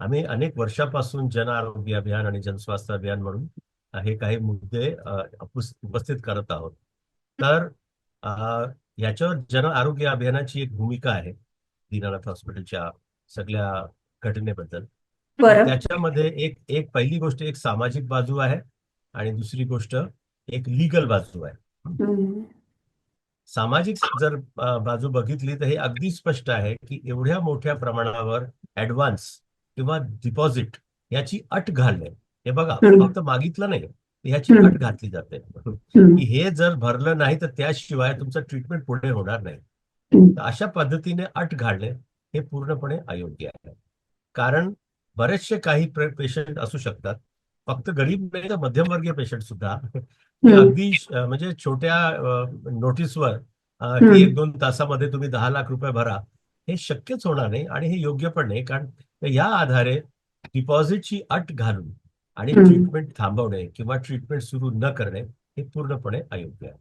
आम्ही अनेक वर्षापासून जन आरोग्य अभियान आणि जनस्वास्थ्य अभियान म्हणून हे काही मुद्दे उपस्थित करत आहोत. तर याच्यावर जन आरोग्य अभियानाची एक भूमिका आहे दीनानाथ हॉस्पिटलच्या सगळ्या घटनेबद्दल. त्याच्यामध्ये एक एक पहिली गोष्ट एक सामाजिक बाजू आहे आणि दुसरी गोष्ट एक लिगल बाजू आहे. सामाजिक जर बाजू बघितली तर हे अगदी स्पष्ट आहे की एवढ्या मोठ्या प्रमाणावर ऍडव्हान्स किंवा डिपॉझिट याची अट घालणे हे बघा. फक्त मागितलं नाही ह्याची. अट घातली जाते. की हे जर भरलं नाही तर त्याशिवाय तुमचं ट्रीटमेंट पुढे होणार नाही अशा पद्धतीने अट घालणे हे पूर्णपणे अयोग्य आहे कारण बरेचसे काही पेशंट असू शकतात फक्त गरीब नाही तर मध्यमवर्गीय पेशंट सुद्धा. अगदी म्हणजे छोट्या नोटीसवर. की एक दोन तासामध्ये तुम्ही दहा लाख रुपये भरा हे शक्यच होणार नाही आणि हे योग्य पण नाही कारण या आधारे डिपॉझिटची अट घालून आणि. ट्रीटमेंट थांबवणे किंवा ट्रीटमेंट सुरू न करणे हे पूर्णपणे अयोग्य आहे